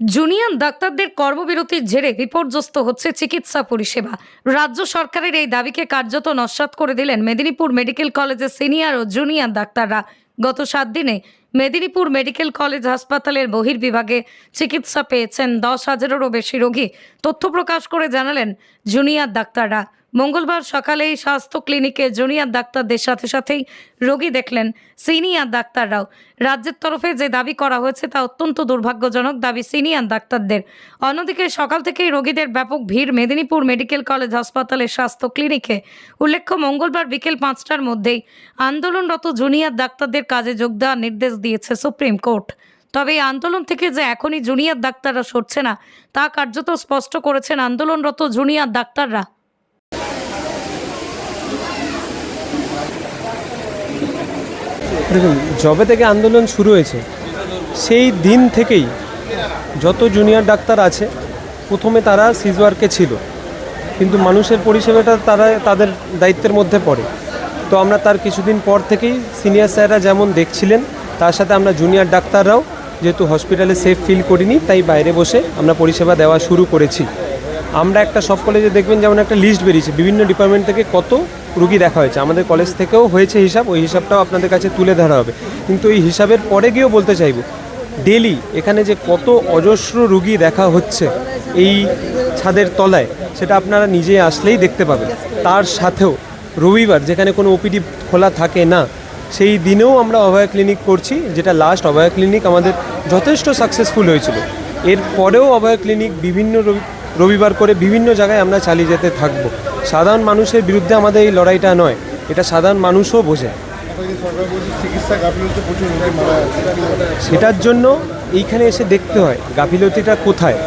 Junior ডাক্তারদের কর্মবিরতির জেরে বিপর্যস্ত হচ্ছে চিকিৎসা পরিষেবা। রাজ্য সরকারের এই দাবিকে কার্যত নস্যাৎ করে দিলেন মেদিনীপুর মেডিকেল কলেজের সিনিয়র ও জুনিয়র ডাক্তাররা। গত সাত দিনে মেদিনীপুর মেডিকেল কলেজ হাসপাতালের বহির্বিভাগে চিকিৎসা পেয়েছেন দশ হাজারেরও বেশি রোগী, তথ্য প্রকাশ করে জানালেন জুনিয়র ডাক্তাররা। মঙ্গলবার সকালেই স্বাস্থ্য ক্লিনিকে জুনিয়র ডাক্তারদের সাথে সাথেই রোগী দেখলেন সিনিয়র ডাক্তাররাও। রাজ্যের তরফে যে দাবি করা হয়েছে তা অত্যন্ত দুর্ভাগ্যজনক দাবি সিনিয়র ডাক্তারদের। অন্যদিকে সকাল থেকেই রোগীদের ব্যাপক ভিড় মেদিনীপুর মেডিকেল কলেজ হাসপাতালের স্বাস্থ্য ক্লিনিকে। উল্লেখ্য, মঙ্গলবার বিকেল পাঁচটার মধ্যেই আন্দোলনরত জুনিয়র ডাক্তারদের কাজে যোগ দেওয়ার নির্দেশ দিয়েছে সুপ্রিম কোর্ট। তবে এই আন্দোলন থেকে যে এখনই জুনিয়র ডাক্তাররা সরছে না, তা কার্যত স্পষ্ট করেছেন আন্দোলনরত জুনিয়র ডাক্তাররা। দেখুন, যবে থেকে আন্দোলন শুরু হয়েছে, সেই দিন থেকেই যত জুনিয়র ডাক্তার আছে, প্রথমে তারা সিজওয়ার্কে ছিল। কিন্তু মানুষের পরিষেবাটা তারা, তাদের দায়িত্বের মধ্যে পড়ে। তো আমরা তার কিছুদিন পর থেকেই সিনিয়র স্যাররা যেমন দেখছিলেন, তার সাথে আমরা জুনিয়র ডাক্তাররাও যেহেতু হসপিটালে সেফ ফিল করিনি, তাই বাইরে বসে আমরা পরিষেবা দেওয়া শুরু করেছি। আমরা একটা সব কলেজে দেখবেন যেমন একটা লিস্ট বেরিয়েছে, বিভিন্ন ডিপার্টমেন্ট থেকে কত রুগী দেখা হয়েছে। আমাদের কলেজ থেকেও হয়েছে হিসাব, ওই হিসাবটাও আপনাদের কাছে তুলে ধরা হবে। কিন্তু এই হিসাবের পরে গিয়েও বলতে চাইব, ডেলি এখানে যে কত অজস্র রুগী দেখা হচ্ছে এই ছাদের তলায়, সেটা আপনারা নিজে আসলেই দেখতে পাবেন। তার সাথেও রবিবার যেখানে কোনো ওপিডি খোলা থাকে না, সেই দিনেও আমরা অভয়া ক্লিনিক করছি, যেটা লাস্ট অভয়া ক্লিনিক আমাদের যথেষ্ট সাকসেসফুল হয়েছিল। এর পরেও অভয়া ক্লিনিক বিভিন্ন রবিবার করে বিভিন্ন জায়গায় আমরা চালিয়ে যেতে থাকব। সাধারণ মানুষের বিরুদ্ধে আমাদের এই লড়াইটা নয়, এটা সাধারণ মানুষও বোঝে। সেটার জন্য এইখানে এসে দেখতে হয়, গাফিলতিটা কোথায়?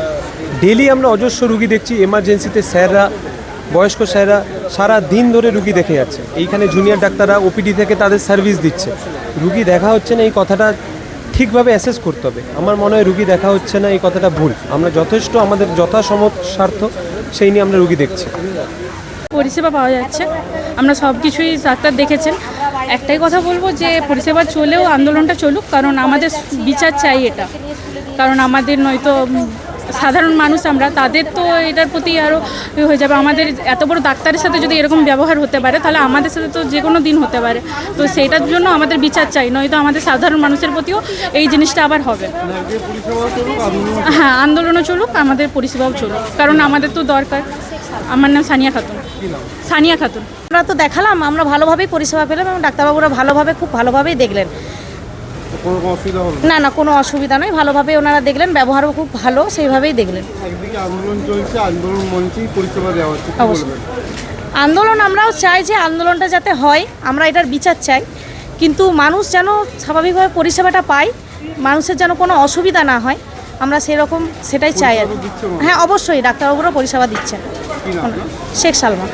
ডেলি আমরা অজস্র রুগী দেখছি এমার্জেন্সিতে স্যাররা, বয়স্ক স্যাররা সারা দিন ধরে রুগী দেখে যাচ্ছে। এইখানে জুনিয়র ডাক্তাররা ওপিডি থেকে তাদের সার্ভিস দিচ্ছে। রুগী দেখা হচ্ছে না, এই কথাটা ঠিকভাবে অ্যাসেস করতে হবে। আমার মনে হয় রুগী দেখা হচ্ছে না, এই কথাটা ভুল। আমরা যথেষ্ট আমাদের যথাসমত স্বার্থ সেই নিয়ে আমরা রুগী দেখছি। পরিষেবা পাওয়া যাচ্ছে। আমরা সব কিছুই ডাক্তার দেখেছেন। একটাই কথা বলব যে, পরিষেবা চলেও আন্দোলনটা চলুক, কারণ আমাদের বিচার চাই এটা। কারণ আমাদের নয়তো সাধারণ মানুষ আমরা তাদের তো এটার প্রতি আরও হয়ে যাবে। আমাদের এত বড় ডাক্তারের সাথে যদি এরকম ব্যবহার হতে পারে তাহলে আমাদের সাথে তো যে কোনো দিন হতে পারে। তো সেটার জন্য আমাদের বিচার চাই নয়তো আমাদের সাধারণ মানুষের প্রতিও এই জিনিসটা আবার হবে। হ্যাঁ আন্দোলনও চলুক আমাদের পরিষেবাও চলুক কারণ আমাদের তো দরকার। আমার নাম সানিয়া খাতুন। সানিয়া খাতুন। আমরা তো দেখালাম আমরা ভালোভাবেই পরিষেবা পেলাম এবং ডাক্তারবাবুরা ভালোভাবে খুব ভালোভাবেই দেখলেন। কোনো কোনো অসুবিধা হলো না? না কোনো অসুবিধা নয় ভালোভাবে ওনারা দেখলেন ব্যবহারও খুব ভালো সেইভাবেই দেখলেন একদিকে আন্দোলন চলছে আন্দোলন মঞ্চেই পরিষেবা দেওয়া হচ্ছে অবশ্যই। আন্দোলন আমরাও চাই যে আন্দোলনটা যাতে হয় আমরা এটার বিচার চাই কিন্তু মানুষ যেন স্বাভাবিকভাবে পরিষেবাটা পায় মানুষের যেন কোনো অসুবিধা না হয় আমরা সেরকম সেটাই চাই আর। হ্যাঁ অবশ্যই ডাক্তারবাবুরা পরিষেবা দিচ্ছেন? শেখ সালমা